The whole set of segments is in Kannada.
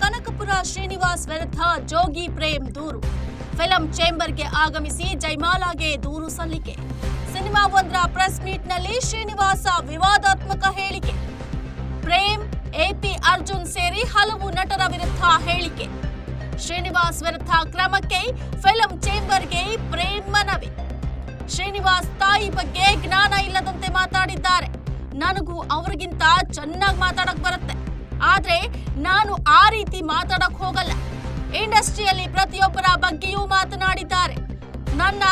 ಕನಕಪುರ ಶ್ರೀನಿವಾಸ್ ವಿರುದ್ಧ ಜೋಗಿ ಪ್ರೇಮ್ ದೂರು. ಫಿಲಂ ಚೇಂಬರ್ಗೆ ಆಗಮಿಸಿ ಜೈಮಾಲಾಗೆ ದೂರು ಸಲ್ಲಿಕೆ. ಸಿನಿಮಾ ಒಂದರ ಪ್ರೆಸ್ ಮೀಟ್ನಲ್ಲಿ ಶ್ರೀನಿವಾಸ ವಿವಾದಾತ್ಮಕ ಹೇಳಿಕೆ. ಪ್ರೇಮ್, ಎಪಿ ಅರ್ಜುನ್ ಸೇರಿ ಹಲವು ನಟರ ವಿರುದ್ಧ ಹೇಳಿಕೆ. ಶ್ರೀನಿವಾಸ್ ವಿರುದ್ಧ ಕ್ರಮಕ್ಕೆ ಫಿಲಂ ಚೇಂಬರ್ಗೆ ಪ್ರೇಮ್ ಮನವಿ. ಶ್ರೀನಿವಾಸ್ ತಾಯಿ ಬಗ್ಗೆ ಜ್ಞಾನ ಇಲ್ಲದಂತೆ ಮಾತಾಡಿದ್ದಾರೆ. ನನಗೂ ಅವರಿಗಿಂತ ಚೆನ್ನಾಗಿ ಮಾತಾಡಕ್ ಬರುತ್ತೆ. ಆದ್ರೆ ನಾನು ಆ ರೀತಿ ಮಾತಾಡಕ್ ಹೋಗಲ್ಲ. ಇಂಡಸ್ಟ್ರಿಯಲ್ಲಿ ಪ್ರತಿಯೊಬ್ಬರ ಬಗ್ಗೆಯೂ ಮಾತನಾಡಿದ್ದಾರೆ. ನನ್ನ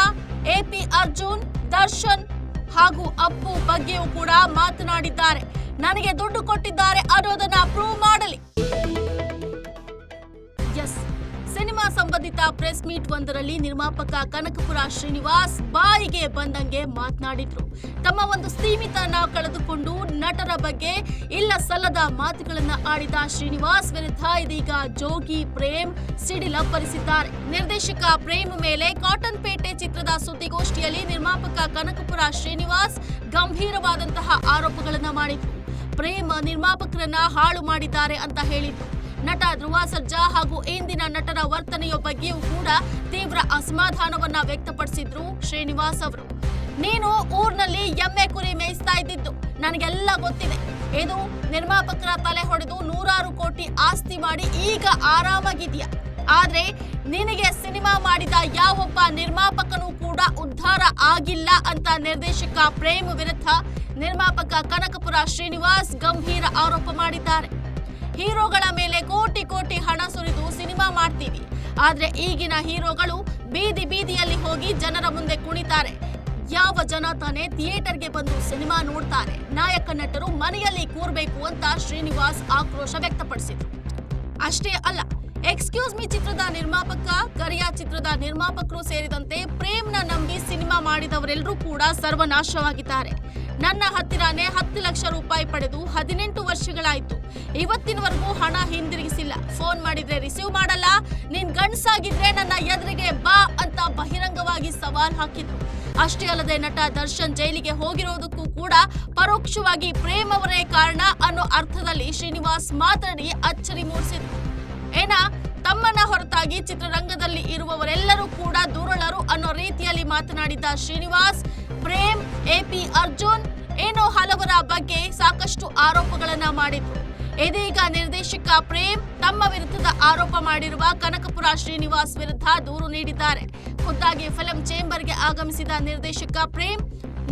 ಎಪಿ ಅರ್ಜುನ್, ದರ್ಶನ್ ಹಾಗೂ ಅಪ್ಪು ಬಗ್ಗೆಯೂ ಕೂಡ ಮಾತನಾಡಿದ್ದಾರೆ. ನನಗೆ ದುಡ್ಡು ಕೊಟ್ಟಿದ್ದಾರೆ ಅನ್ನೋದನ್ನ ಪ್ರೂವ್ ಮಾಡಲಿ. ಎಸ್ ಸಂಬಂಧಿತ ಪ್ರೆಸ್ ಮೀಟ್ ಒಂದರಲ್ಲಿ ನಿರ್ಮಾಪಕ ಕನಕಪುರ ಶ್ರೀನಿವಾಸ್ ಬಾಯಿಗೆ ಬಂದಂಗೆ ಮಾತನಾಡಿದ್ರು. ತಮ್ಮ ಒಂದು ಸೀಮಿತನ ಕಳೆದುಕೊಂಡು ನಟರ ಬಗ್ಗೆ ಇಲ್ಲ ಸಲ್ಲದ ಮಾತುಗಳನ್ನ ಆಡಿದ ಶ್ರೀನಿವಾಸ್ ವಿರುದ್ಧ ಇದೀಗ ಜೋಗಿ ಪ್ರೇಮ್ ಸಿಡಿಲಪ್ಪರಿಸಿದ್ದಾರೆ ನಿರ್ದೇಶಕ ಪ್ರೇಮ್ ಮೇಲೆ ಕಾಟನ್ ಪೇಟೆ ಚಿತ್ರದ ಸುದ್ದಿಗೋಷ್ಠಿಯಲ್ಲಿ ನಿರ್ಮಾಪಕ ಕನಕಪುರ ಶ್ರೀನಿವಾಸ್ ಗಂಭೀರವಾದಂತಹ ಆರೋಪಗಳನ್ನ ಮಾಡಿದ್ರು. ಪ್ರೇಮ್ ನಿರ್ಮಾಪಕರನ್ನ ಹಾಳು ಮಾಡಿದ್ದಾರೆ ಅಂತ ಹೇಳಿದ್ರು. ನಟ ಧ್ರುವ ಸರ್ಜಾ ಹಾಗೂ ಇಂದಿನ ನಟರ ವರ್ತನೆಯ ಬಗ್ಗೆಯೂ ಕೂಡ ತೀವ್ರ ಅಸಮಾಧಾನವನ್ನ ವ್ಯಕ್ತಪಡಿಸಿದ್ರು ಶ್ರೀನಿವಾಸ್ ಅವರು. ನೀನು ಊರ್ನಲ್ಲಿ ಎಮ್ಮೆ ಕುರಿ ಮೇಯಿಸ್ತಾ ಇದ್ದಿದ್ದು, ನನಗೆಲ್ಲ ಗೊತ್ತಿದೆ. ಇದು ನಿರ್ಮಾಪಕರ ತಲೆ ಹೊಡೆದು ನೂರಾರು ಕೋಟಿ ಆಸ್ತಿ ಮಾಡಿ ಈಗ ಆರಾಮಾಗಿದ್ಯಾ ಆದ್ರೆ ನಿನಗೆ ಸಿನಿಮಾ ಮಾಡಿದ ಯಾವೊಬ್ಬ ನಿರ್ಮಾಪಕನೂ ಕೂಡ ಉದ್ಧಾರ ಆಗಿಲ್ಲ ಅಂತ ನಿರ್ದೇಶಕ ಪ್ರೇಮ್ ವಿರುದ್ಧ ನಿರ್ಮಾಪಕ ಕನಕಪುರ ಶ್ರೀನಿವಾಸ್ ಗಂಭೀರ ಆರೋಪ ಮಾಡಿದ್ದಾರೆ. ಹೀರೋಗಳ ಮೇಲೆ ಕೋಟಿ ಕೋಟಿ ಹಣ ಸುರಿದು ಸಿನಿಮಾ ಮಾಡ್ತೀವಿ. ಆದ್ರೆ ಈಗಿನ ಹೀರೋಗಳು ಬೀದಿ ಬೀದಿಯಲ್ಲಿ ಹೋಗಿ ಜನರ ಮುಂದೆ ಕುಣಿತಾರೆ. ಯಾವ ಜನ ತಾನೇ ಥಿಯೇಟರ್ಗೆ ಬಂದು ಸಿನಿಮಾ ನೋಡ್ತಾರೆ. ನಾಯಕ ನಟರು ಮನೆಯಲ್ಲಿ ಕೂರ್ಬೇಕು ಅಂತ ಶ್ರೀನಿವಾಸ್ ಆಕ್ರೋಶ ವ್ಯಕ್ತಪಡಿಸಿದ್ರು. ಅಷ್ಟೇ ಅಲ್ಲ ನಿರ್ಮಾಪಕ, ಕರಿಯಾ ಚಿತ್ರದ ನಿರ್ಮಾಪಕರು ಸೇರಿದಂತೆ ಪ್ರೇಮ್ನ ನಂಬಿ ಸಿನಿಮಾ ಮಾಡಿದವರೆಲ್ಲರೂ ಕೂಡ ಸರ್ವನಾಶವಾಗಿದ್ದಾರೆ. ನನ್ನ ಹತ್ತಿರನೇ ಹತ್ತು ಲಕ್ಷ ರೂಪಾಯಿ ಪಡೆದು ಹದಿನೆಂಟು ವರ್ಷಗಳಾಯ್ತು. ಇವತ್ತಿನವರೆಗೂ ಹಣ ಹಿಂದಿರುಗಿಸಿಲ್ಲ. ಫೋನ್ ಮಾಡಿದ್ರೆ ರಿಸೀವ್ ಮಾಡಲ್ಲ. ನಿನ್ ಗಂಡ್ಸಾಗಿದ್ರೆ ನನ್ನ ಎದುರಿಗೆ ಬಾ ಅಂತ ಬಹಿರಂಗವಾಗಿ ಸವಾಲ್ ಹಾಕಿದ್ರು. ಅಷ್ಟೇ ಅಲ್ಲದೆ ನಟ ದರ್ಶನ್ ಜೈಲಿಗೆ ಹೋಗಿರೋದಕ್ಕೂ ಕೂಡ ಪರೋಕ್ಷವಾಗಿ ಪ್ರೇಮ್ ಅವರೇ ಕಾರಣ ಅನ್ನೋ ಅರ್ಥದಲ್ಲಿ ಶ್ರೀನಿವಾಸ್ ಮಾತನಾಡಿ ಅಚ್ಚರಿ ಮೂಡಿಸಿದ್ರು. ಏನ? ತಮ್ಮನ್ನ ಹೊರತಾಗಿ ಚಿತ್ರರಂಗದಲ್ಲಿ ಇರುವವರೆಲ್ಲರೂ ಕೂಡ ದುರುಳರು ಅನ್ನೋ ರೀತಿಯಲ್ಲಿ ಮಾತನಾಡಿದ ಶ್ರೀನಿವಾಸ್, ಪ್ರೇಮ್, ಎಪಿ ಅರ್ಜುನ್ ಏನೋ ಹಲವರ ಬಗ್ಗೆ ಸಾಕಷ್ಟು ಆರೋಪಗಳನ್ನ ಮಾಡಿದ್ರು. ಇದೀಗ ನಿರ್ದೇಶಕ ಪ್ರೇಮ್ ತಮ್ಮ ವಿರುದ್ಧದ ಆರೋಪ ಮಾಡಿರುವ ಕನಕಪುರ ಶ್ರೀನಿವಾಸ್ ವಿರುದ್ಧ ದೂರು ನೀಡಿದ್ದಾರೆ. ಖುದ್ದಾಗಿ ಫಿಲಂ ಚೇಂಬರ್ಗೆ ಆಗಮಿಸಿದ ನಿರ್ದೇಶಕ ಪ್ರೇಮ್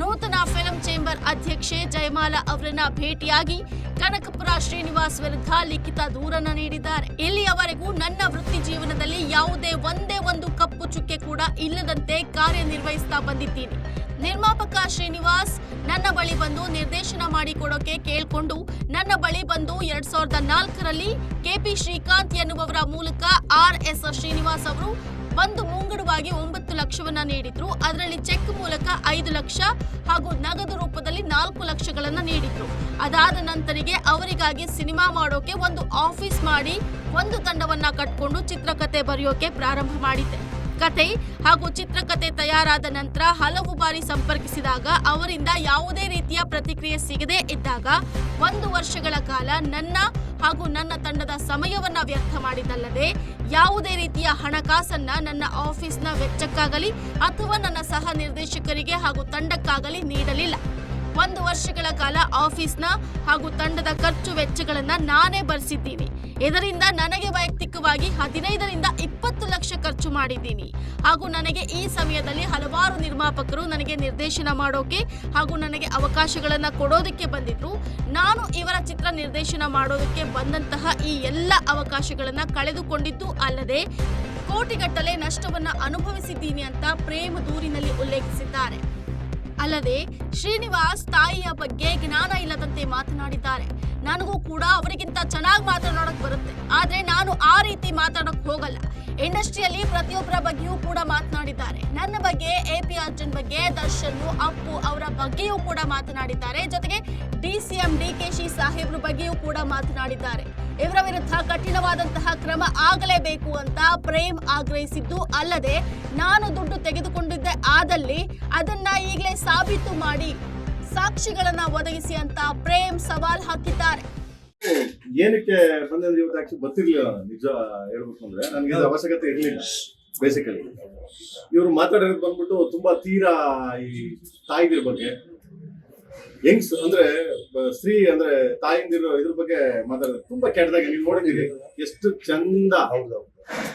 ನೂತನ ಫಿಲಂ ಚೇಂಬರ್ ಅಧ್ಯಕ್ಷೆ ಜಯಮಾಲಾ ಅವರನ್ನ ಭೇಟಿಯಾಗಿ ಕನಕಪುರ ಶ್ರೀನಿವಾಸ್ ವಿರುದ್ಧ ಲಿಖಿತ ದೂರನ್ನ ನೀಡಿದ್ದಾರೆ. ಇಲ್ಲಿಯವರೆಗೂ ನನ್ನ ವೃತ್ತಿ ಜೀವನದಲ್ಲಿ ಯಾವುದೇ ಒಂದೇ ಒಂದು ಕಪ್ಪು ಚುಕ್ಕೆ ಕೂಡ ಇಲ್ಲದಂತೆ ಕಾರ್ಯನಿರ್ವಹಿಸ್ತಾ ಬಂದಿದ್ದೀನಿ. ನಿರ್ಮಾಪಕ ಶ್ರೀನಿವಾಸ್, ನನ್ನ ಬಳಿ ಬಂದು ನಿರ್ದೇಶನ ಮಾಡಿಕೊಡೋಕೆ ಕೇಳಿಕೊಂಡು, ನನ್ನ ಬಳಿ ಬಂದು ಎರಡ್ ಸಾವಿರದ ನಾಲ್ಕರಲ್ಲಿ ಕೆಪಿ ಶ್ರೀಕಾಂತ್ ಎನ್ನುವವರ ಮೂಲಕ ಆರ್ ಎಸ್ ಶ್ರೀನಿವಾಸ್ ಅವರು ಒಂದು ಮುಂಗಡವಾಗಿ ಒಂಬತ್ತು ಲಕ್ಷವನ್ನ ನೀಡಿದ್ರು. ಅದರಲ್ಲಿ ಚೆಕ್ ಮೂಲಕ ಐದು ಲಕ್ಷ ಹಾಗೂ ನಗದು ರೂಪದಲ್ಲಿ ನಾಲ್ಕು ಲಕ್ಷಗಳನ್ನ ನೀಡಿದ್ರು. ಅದಾದ ನಂತರಿಗೆ ಅವರಿಗಾಗಿ ಸಿನಿಮಾ ಮಾಡೋಕೆ ಒಂದು ಆಫೀಸ್ ಮಾಡಿ ಒಂದು ತಂಡವನ್ನ ಕಟ್ಕೊಂಡು ಚಿತ್ರಕಥೆ ಬರೆಯೋಕೆ ಪ್ರಾರಂಭ ಮಾಡಿದ್ದೆ. ಕತೆ ಹಾಗೂ ಚಿತ್ರಕತೆ ತಯಾರಾದ ನಂತರ ಹಲವು ಬಾರಿ ಸಂಪರ್ಕಿಸಿದಾಗ ಅವರಿಂದ ಯಾವುದೇ ರೀತಿಯ ಪ್ರತಿಕ್ರಿಯೆ ಸಿಗದೇ ಇದ್ದಾಗ ಒಂದು ವರ್ಷಗಳ ಕಾಲ ನನ್ನ ಹಾಗೂ ನನ್ನ ತಂಡದ ಸಮಯವನ್ನ ವ್ಯರ್ಥ ಮಾಡಿದ್ದಲ್ಲದೆ ಯಾವುದೇ ರೀತಿಯ ಹಣಕಾಸನ್ನ ನನ್ನ ಆಫೀಸ್ನ ವೆಚ್ಚಕ್ಕಾಗಲಿ ಅಥವಾ ನನ್ನ ಸಹ ನಿರ್ದೇಶಕರಿಗೆ ಹಾಗೂ ತಂಡಕ್ಕಾಗಲಿ ನೀಡಲಿಲ್ಲ. ವರ್ಷಗಳ ಕಾಲ ಆಫೀಸ್ನ ಹಾಗೂ ತಂಡದ ಖರ್ಚು ವೆಚ್ಚಗಳನ್ನು ನಾನೇ ಭರಿಸಿದ್ದೀನಿ ಇದರಿಂದ ನನಗೆ ವೈಯಕ್ತಿಕವಾಗಿ ಹದಿನೈದರಿಂದ ಇಪ್ಪತ್ತು ಲಕ್ಷ ಖರ್ಚು ಮಾಡಿದ್ದೀನಿ. ಹಾಗೂ ನನಗೆ ಈ ಸಮಯದಲ್ಲಿ ಹಲವಾರು ನಿರ್ಮಾಪಕರು ನನಗೆ ನಿರ್ದೇಶನ ಮಾಡೋಕೆ ಹಾಗೂ ನನಗೆ ಅವಕಾಶಗಳನ್ನು ಕೊಡೋದಕ್ಕೆ ಬಂದಿದ್ರು. ನಾನು ಇವರ ಚಿತ್ರ ನಿರ್ದೇಶನ ಮಾಡೋದಕ್ಕೆ ಬಂದಂತಹ ಈ ಎಲ್ಲ ಅವಕಾಶಗಳನ್ನು ಕಳೆದುಕೊಂಡಿದ್ದು ಅಲ್ಲದೆ ಕೋಟಿಗಟ್ಟಲೆ ನಷ್ಟವನ್ನ ಅನುಭವಿಸಿದ್ದೀನಿ ಅಂತ ಪ್ರೇಮ ದೂರಿನಲ್ಲಿ ಉಲ್ಲೇಖಿಸಿದ್ದಾರೆ. ಅಲ್ಲದೆ ಶ್ರೀನಿವಾಸ್ ತಾಯಿಯ ಬಗ್ಗೆ ಜ್ಞಾನ ಇಲ್ಲದಂತೆ ಮಾತನಾಡಿದ್ದಾರೆ. ನನಗೂ ಕೂಡ ಅವರಿಗಿಂತ ಚೆನ್ನಾಗಿ ಮಾತನಾಡಕ್ ಬರುತ್ತೆ. ಆದ್ರೆ ನಾನು ಆ ರೀತಿ ಮಾತಾಡಕ್ ಹೋಗಲ್ಲ. ಇಂಡಸ್ಟ್ರಿಯಲ್ಲಿ ಪ್ರತಿಯೊಬ್ಬರ ಬಗ್ಗೆಯೂ ಕೂಡ ಮಾತನಾಡಿದ್ದಾರೆ. ನನ್ನ ಬಗ್ಗೆ ಎ ಪಿ ಅರ್ಜುನ್ ಬಗ್ಗೆ, ದರ್ಶನ್, ಅಪ್ಪು ಅವರ ಬಗ್ಗೆಯೂ ಕೂಡ ಮಾತನಾಡಿದ್ದಾರೆ. ಜೊತೆಗೆ D C M D K Shi ಸಾಹೇಬ್ರ ಬಗ್ಗೆಯೂ ಕೂಡ ಮಾತನಾಡಿದ್ದಾರೆ. ವಿರುದ್ಧ ಕಠಿಣವಾದಂತಹ ಕ್ರಮ ಆಗಲೇಬೇಕು ಅಂತ ಪ್ರೇಮ್ ಆಗ್ರಹಿಸಿದ್ದು ಅಲ್ಲದೆ ನಾನು ದುಡ್ಡು ತೆಗೆದುಕೊಂಡಿದ್ದೆ ಆದಲ್ಲಿ ಅದನ್ನ ಈಗಲೇ ಸಾಬೀತು ಮಾಡಿ ಸಾಕ್ಷಿಗಳನ್ನ ಒದಗಿಸಿ ಅಂತ ಪ್ರೇಮ್ ಸವಾಲ್ ಹಾಕಿದ್ದಾರೆ. ಏನಕ್ಕೆ ಬಂದ್ರೆ ಇವತ್ತು ಆಕ್ಚುಲಿ ಗೊತ್ತಿರ್ಲಿಲ್ಲ ನಿಜ ಹೇಳ್ಬೇಕು ಅಂದ್ರೆ ನನಗೆ ಅವಶ್ಯಕತೆ ಇರಲಿಲ್ಲ ಬೇಸಿಕಲಿ ಇವರು ಮಾತಾಡೋದು ಬಂದ್ಬಿಟ್ಟು ತುಂಬಾ ತೀರಾ ಈ ತಾಯಿಗಳ ಬಗ್ಗೆ. ಯಂಗ್ಸ್ ಅಂದ್ರೆ ಸ್ತ್ರೀ ಅಂದ್ರೆ ತಾಯಿಂದಿರೋ ಇದ್ರ ಬಗ್ಗೆ ಮಾತಾಡೋದು ತುಂಬಾ ಕೆಟ್ಟದಾಗಿ ನೀವು ನೋಡಿದ್ದೀರಿ. ಎಷ್ಟು ಚಂದ,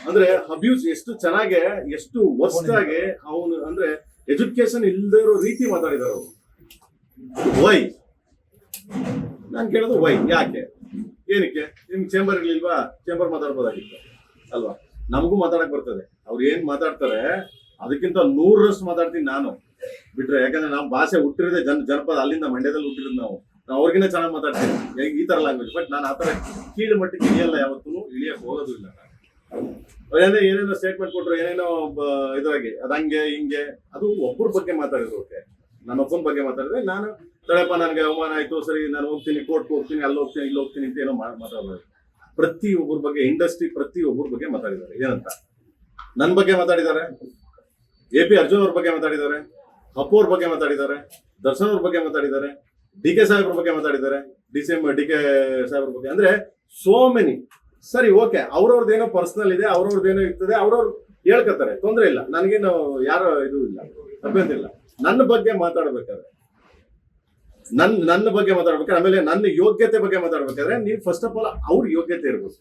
ಅಂದ್ರೆ ಅಬ್ಯೂಸ್ ಎಷ್ಟು ಚೆನ್ನಾಗೆ, ಎಷ್ಟು ವರ್ಸ್ಟಾಗೆ ಅವನು ಅಂದ್ರೆ ಎಜುಕೇಶನ್ ಇಲ್ಲದೆ ಇರೋ ರೀತಿ ಮಾತಾಡಿದಾರೆ ಅವರು. ವೈ ನಾನು ಕೇಳೋದು ವೈ ಯಾಕೆ? ಏನಕ್ಕೆ? ನಿಮ್ಗೆ ಚೇಂಬರ್ ಇರ್ಲಿಲ್ವಾ? ಚೇಂಬರ್ ಮಾತಾಡ್ಬೋದಾಗಿತ್ತು. ಅಲ್ವಾ? ನಮಗೂ ಮಾತಾಡಕ್ ಬರ್ತದೆ. ಅವ್ರು ಏನ್ ಮಾತಾಡ್ತಾರೆ, ಅದಕ್ಕಿಂತ ನೂರರಷ್ಟು ಮಾತಾಡ್ತೀನಿ ನಾನು. ಬಿಟ್ರೆ ಯಾಕಂದ್ರೆ ನಾವು ಭಾಷೆ ಹುಟ್ಟಿರೋದೇ ಜನ ಜನಪದ ಅಲ್ಲಿಂದ ಮಂಡ್ಯದಲ್ಲಿ ಹುಟ್ಟಿರೋದು ನಾವು. ನಾವು ಅವ್ರಿಗಿಂತ ಚೆನ್ನಾಗಿ ಮಾತಾಡ್ತೀವಿ. ಹೆಂಗ್ ಈ ತರ ಲ್ಯಾಂಗ್ವೇಜ್ ಬಟ್ ನಾನು ಆ ತರ ಕೀಳು ಮಟ್ಟಕ್ಕೆ ಇಳಿಯಲ್ಲ ಯಾವತ್ತೂ, ಇಳಿಯಕ್ ಹೋಗೋದು ಇಲ್ಲ ಅವ್ರು ಏನೇ ಏನೇನೋ ಸ್ಟೇಟ್ಮೆಂಟ್ ಕೊಟ್ಟರು ಏನೇನೋ ಇದಾಗಿ ಅದು ಅದಂಗೆ ಹಿಂಗೆ, ಅದು ಒಬ್ಬರ ಬಗ್ಗೆ ಮಾತಾಡಿದ್ರು ಓಕೆ ನನ್ನ ಒಬ್ಬನ ಬಗ್ಗೆ ಮಾತಾಡಿದ್ರೆ ನಾನು ತಡಪ್ಪ ನನಗೆ ಅವಮಾನ ಆಯ್ತು, ಸರಿ, ನಾನು ಹೋಗ್ತೀನಿ ಕೋರ್ಟ್ಗೆ ಹೋಗ್ತೀನಿ, ಅಲ್ಲಿ ಹೋಗ್ತೀನಿ, ಇಲ್ಲಿ ಹೋಗ್ತೀನಿ ಅಂತ ಏನೋ ಮಾತಾಡೋದು ಪ್ರತಿ ಒಬ್ಬರ ಬಗ್ಗೆ ಇಂಡಸ್ಟ್ರಿ ಪ್ರತಿ ಒಬ್ಬರ ಬಗ್ಗೆ ಮಾತಾಡಿದ್ದಾರೆ. ಏನಂತ? ನನ್ನ ಬಗ್ಗೆ ಮಾತಾಡಿದ್ದಾರೆ? ಎ ಪಿ ಅರ್ಜುನ್ ಅವ್ರ ಬಗ್ಗೆ ಮಾತಾಡಿದ್ದಾರೆ? ಅಪ್ಪು ಅವ್ರ ಬಗ್ಗೆ ಮಾತಾಡಿದ್ದಾರೆ, ದರ್ಶನ್ ಅವ್ರ ಬಗ್ಗೆ ಮಾತಾಡಿದ್ದಾರೆ, ಡಿ ಕೆ ಸಾಹೇಬ್ರ ಬಗ್ಗೆ ಮಾತಾಡಿದ್ದಾರೆ, D C M, D K ಸಾಹೇಬ್ರ ಬಗ್ಗೆ. ಅಂದ್ರೆ ಸೋ ಮೆನಿ ಸರಿ ಓಕೆ ಅವ್ರವ್ರದ್ದೇನೋ ಪರ್ಸನಲ್ ಇದೆ ಅವ್ರವ್ರದ್ದೇನೋ ಇರ್ತದೆ, ಅವ್ರವ್ರು ಹೇಳ್ಕೊತಾರೆ. ತೊಂದರೆ ಇಲ್ಲ. ನನಗೇನು ಯಾರೋ ಇದು ಇಲ್ಲ ಅಭ್ಯಂತರ ಇಲ್ಲ. ನನ್ನ ಬಗ್ಗೆ ಮಾತಾಡ್ಬೇಕಾದ್ರೆ ನನ್ನ ನನ್ನ ಬಗ್ಗೆ ಮಾತಾಡ್ಬೇಕಾದ್ರೆ, ಆಮೇಲೆ ನನ್ನ ಯೋಗ್ಯತೆ ಬಗ್ಗೆ ಮಾತಾಡ್ಬೇಕಾದ್ರೆ, ನೀವು ಫಸ್ಟ್ ಆಫ್ ಆಲ್ ಅವ್ರ ಯೋಗ್ಯತೆ ಇರ್ಬೇಕು.